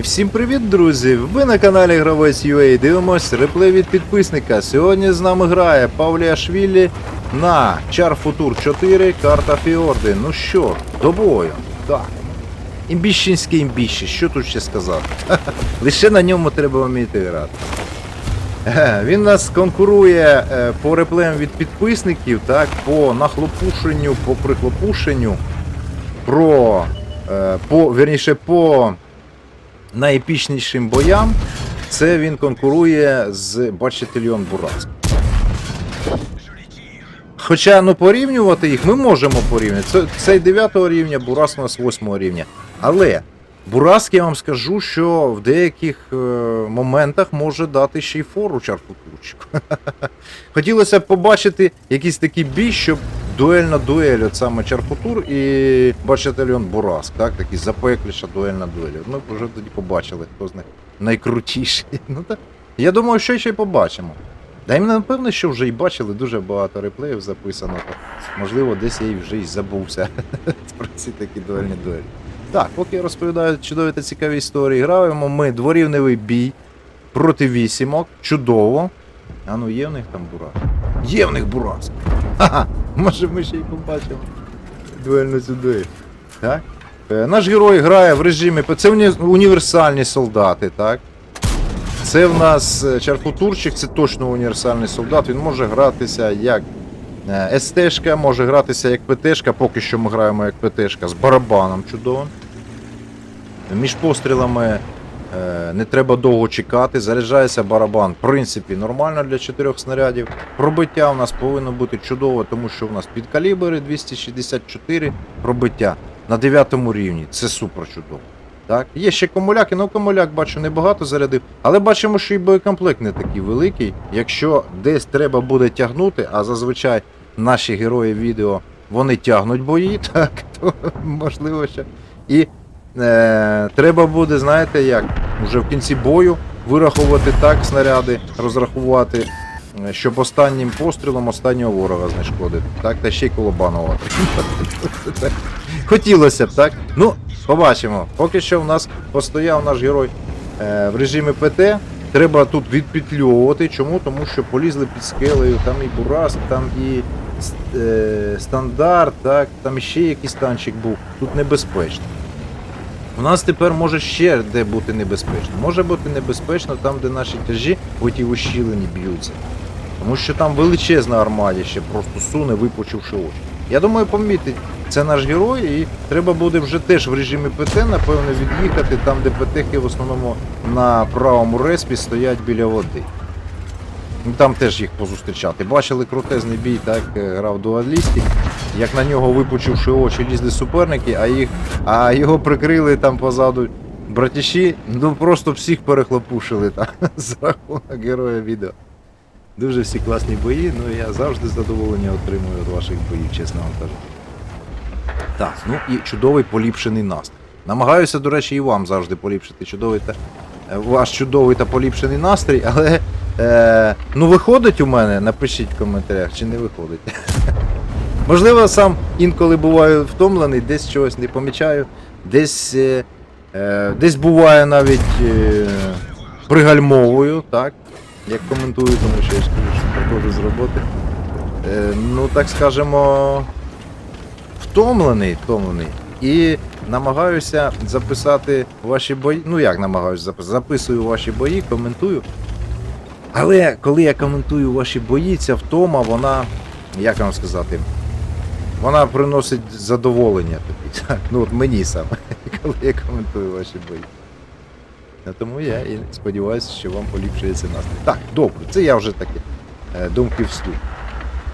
І всім привіт, друзі! Ви на каналі Гравець UA дивимось реплей від підписника. Сьогодні з нами грає Павліашвілі на Char Futur 4, карта Фіорди. Ну що, до бою. Так. Імбіщенське імбіще, що тут ще сказати? Лише на ньому треба вміти грати. Він нас конкурує е, по реплеям від підписників, так, по нахлопушенню, по прихлопушенню, про, е, по, вірніше, по найепічнішим боям. Це він конкурує з Бачителіон Бурас. Хоча ну порівнювати їх ми можемо порівняти. Це, цей 9 рівня, Бурас у нас 8 рівня. Але Бураск, я вам скажу, що в деяких е, моментах може дати ще й фору чарфутурчику. Хотілося б побачити якийсь такий бій, щоб дуель на дуель, от саме Чарфутур і Бачателіон Бураск, так? Такий запекліша дуель на дуелі. Ми вже тоді побачили, хто з них найкрутіший. Ну, так. Я думаю, що ще й побачимо. Да і напевно, що вже і бачили дуже багато реплеїв записано. Можливо, десь я і вже й забувся про ці такі дуельні дуелі. Так, поки я розповідаю чудові та цікаві історії, граємо ми дворівневий бій проти вісімок. Чудово. А ну є в них там бурас? Є в них бурас. Ха-ха, може ми ще й побачимо. Дуельну цю дуель. Так? Е, Наш герой грає в режимі. Це уні- універсальні солдати, так? Це в нас е, Чарфутурчик, це точно універсальний солдат. Він може гратися як е, СТшка, може гратися як ПТшка, поки що ми граємо як ПТшка з барабаном чудовим. Між пострілами е, не треба довго чекати, заряджається барабан. В принципі, нормально для 4 снарядів. Пробиття у нас повинно бути чудово, тому що у нас підкалібри 264 пробиття на 9 рівні. Це супер чудово. Так, є ще комуляки, ну комуляк бачу небагато зарядив, але бачимо, що і боєкомплект не такий великий. Якщо десь треба буде тягнути, а зазвичай наші герої відео вони тягнуть бої, так, то можливо ще. І е, треба буде, знаєте як, вже в кінці бою вирахувати так снаряди, розрахувати, е, щоб останнім пострілом останнього ворога знешкодити. Так, та ще й колобанова. Хотілося б, так? Ну, побачимо. Поки що в нас постояв наш герой е, в режимі ПТ. Треба тут відпетлювати. Чому? Тому що полізли під скелею, там і Бурас, там і е, стандарт, так, там ще якийсь танчик був. Тут небезпечно. У нас тепер може ще де бути небезпечно. Може бути небезпечно там, де наші тяжі в тій ущілені б'ються. Тому що там величезна армадіще, просто суне, випучивши очі. Я думаю, помітить, це наш герой, і треба буде вже теж в режимі ПТ, напевно, від'їхати там, де ПТХи в основному на правому респі стоять біля води. Ну, Там теж їх позустрічати. Бачили крутезний бій, так е, грав дуалістик. Як на нього випучивши очі, лізли суперники, а їх, а його прикрили там позаду братіші, ну просто всіх перехлопушили там з рахунок героя відео. Дуже всі класні бої, ну я завжди задоволення отримую від ваших боїв, чесно вам кажу. Так, ну і чудовий поліпшений настрій. Намагаюся, до речі, і вам завжди поліпшити чудовий та, е, ваш чудовий та поліпшений настрій, але е, ну виходить у мене, напишіть в коментарях, чи не виходить. Можливо, сам інколи буваю втомлений, десь чогось не помічаю, десь, е, е, десь буває навіть е, пригальмовую, так? Як коментую, тому що я ж кажу, що приходжу з роботи. Е, ну, так скажемо, втомлений, втомлений. І намагаюся записати ваші бої. Ну як намагаюся записати? Записую ваші бої, коментую. Але коли я коментую ваші бої, ця втома, вона, як вам сказати, вона приносить задоволення тобі. Ну от мені саме, коли я коментую ваші бої. Тому я і сподіваюся, що вам поліпшується настрій. Так, добре, це я вже таки е, думки вслух.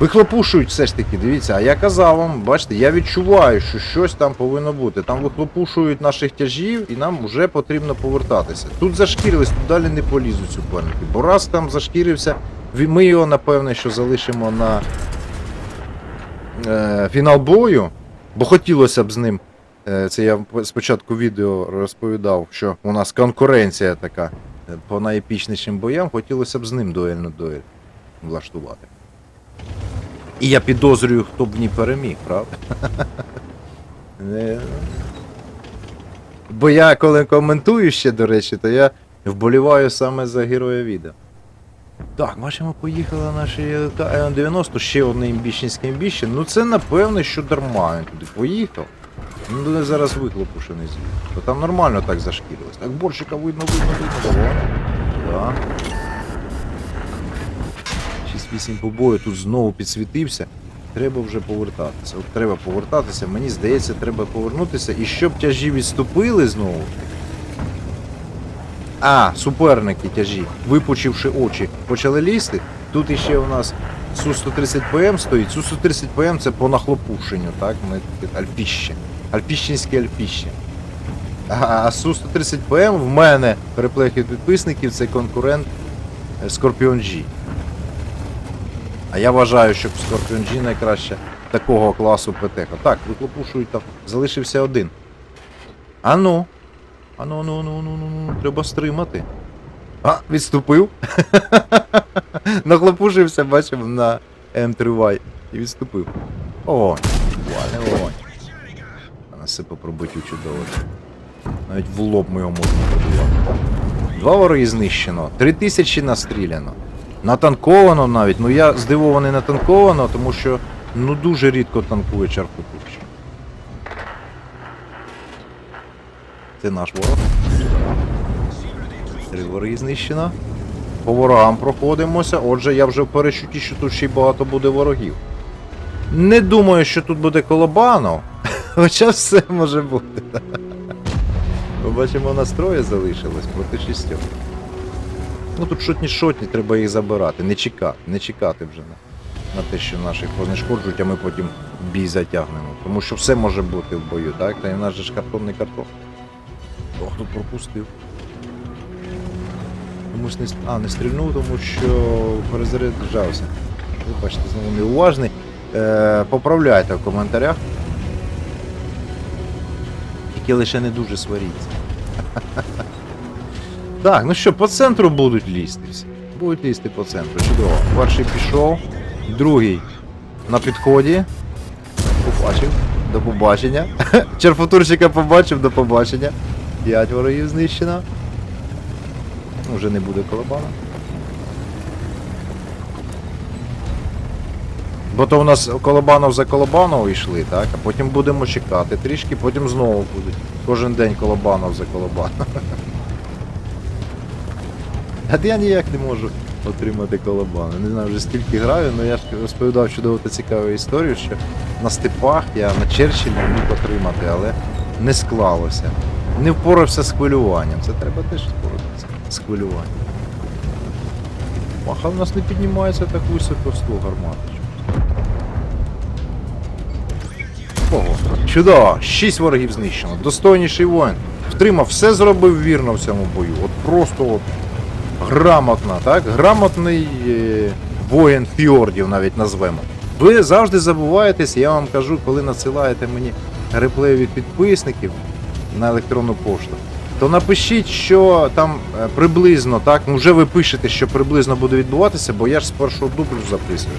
Вихлопушують все ж таки, дивіться, а я казав вам, бачите, я відчуваю, що щось там повинно бути. Там вихлопушують наших тяжів і нам вже потрібно повертатися. Тут зашкірились, тут далі не полізуть суперники. Бо раз там зашкірився, ми його напевне, що залишимо на е, фінал бою, бо хотілося б з ним. Е, це я спочатку відео розповідав, що у нас конкуренція така е, по найепічнішим боям, хотілося б з ним дуельну дуель влаштувати. І я підозрюю, хто б в ній переміг, правда? Бо я коли коментую ще, до речі, то я вболіваю саме за героя відео. Так, бачимо, поїхали наші М90, ще одне імбіщенське імбіще. Ну це напевне, що дарма він туди поїхав. Ну туди зараз вихлопу ще не. То там нормально так зашкірилось. Так, борщика видно, видно, видно. Давай. Да. 6-8 побою тут знову підсвітився. Треба вже повертатися. От треба повертатися, мені здається, треба повернутися. І щоб тяжі відступили знову. А, суперники тяжі, випучивши очі, почали лізти. Тут іще у нас Су-130 ПМ стоїть. Су-130 ПМ це по нахлопушенню, так? Ми тут альпіще. Альпіщенське. А, а Су-130 ПМ в мене переплехів підписників це конкурент е, Scorpion G. А я вважаю, що Scorpion G найкраще такого класу ПТХ. Так, вихлопушують там. Залишився один. Ану. Ану, ну, ну, ну, ну, ну, треба стримати. А, відступив. Нахлопушився, бачив на М3Y. І відступив. Огонь. Буквально огонь. А все по пробиттю чудово. Навіть в лоб ми його можемо пробивати. Два вороги знищено, три тисячі настріляно. Натанковано навіть. Ну я здивований натанковано, тому що ну дуже рідко танкує чаркопущі. Це наш ворог. Три вороги знищено. По ворогам проходимося. Отже, я вже в перечутті, що тут ще й багато буде ворогів. Не думаю, що тут буде колобанов, хоча все може бути. Побачимо, настрої залишилось проти шістьох. Ну тут шотні шотні, треба їх забирати. Не чекати, не чекати вже на, на те, що наших понешкоджують, а ми потім бій затягнемо. Тому що все може бути в бою, так? Та і в нас же ж картонний картон. Ох, тут пропустив. Комусь не, а, не стрільнув, тому що перезаряджався. Ви бачите, знову неуважний. Е, поправляйте в коментарях. Тільки лише не дуже сваріться. Так, ну що, по центру будуть лізти всі. Будуть лізти по центру. Чудово. Перший пішов, другий на підході. Побачив. До побачення. Черфотурчика побачив, до побачення. П'ять ворогів знищено. Ну, Вже не буде колобана. Бо то у нас колобанов за колобанов йшли, так? А потім будемо чекати трішки, потім знову будуть. Кожен день колобанов за колобанов. А я ніяк не можу отримати колобана. Не знаю вже скільки граю, але я ж розповідав чудову та цікаву історію, що на степах я на Черчиллі міг отримати, але не склалося. Не впорався з хвилюванням. Це треба теж впоратися з хвилюванням. Маха в нас не піднімається так високо гармати. Чудово! Шість ворогів знищено. Достойніший воїн. Втримав, все зробив вірно в цьому бою. От просто от грамотно, так? Грамотний е, воїн фіордів навіть назвемо. Ви завжди забуваєтесь, я вам кажу, коли надсилаєте мені реплеї від підписників на електронну пошту, то напишіть, що там е, приблизно, так? Ну вже ви пишете, що приблизно буде відбуватися, бо я ж з першого дублю записую.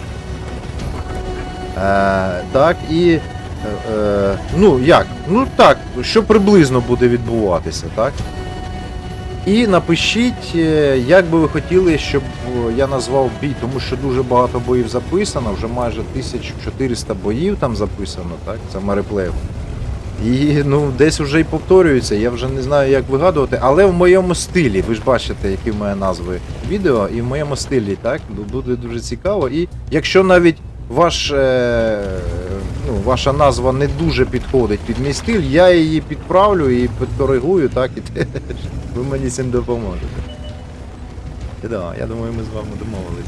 Е, так, і. Е, е, ну як? Ну так, що приблизно буде відбуватися, так? І напишіть, е, як би ви хотіли, щоб я назвав бій, тому що дуже багато боїв записано, вже майже 1400 боїв там записано, так? Саме реплеїв. І ну, десь вже і повторюється, я вже не знаю, як вигадувати, але в моєму стилі, ви ж бачите, які в мене назви відео, і в моєму стилі, так, буде дуже цікаво. І якщо навіть ваш, е, ну, ваша назва не дуже підходить під мій стиль, я її підправлю і підкоригую, так, і теж ви мені цим допоможете. Да, я думаю, ми з вами домовились.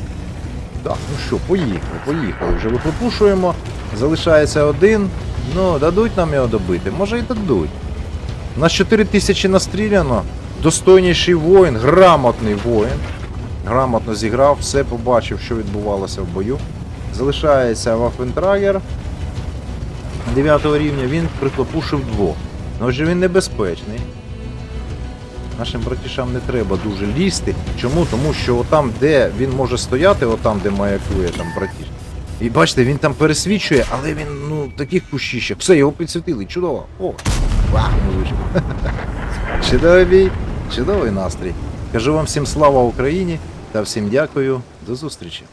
Так, ну що, поїхали, поїхали. Вже вихлопушуємо. Залишається один. Ну, дадуть нам його добити. Може і дадуть. У нас 4 тисячі настріляно. Достойніший воїн, грамотний воїн. Грамотно зіграв, все побачив, що відбувалося в бою. Залишається Вафентрагер 9 рівня, він прихлопушив двох. Ну, отже, він небезпечний. Нашим братішам не треба дуже лізти. Чому? Тому що отам, де він може стояти, отам, де маякує там братіш. І бачите, він там пересвічує, але він ну таких кущищах. Все, його підсвітили, чудово. О! Вах, не вийшов. Чудовий бій, чудовий настрій. Кажу вам всім слава Україні та всім дякую. До зустрічі.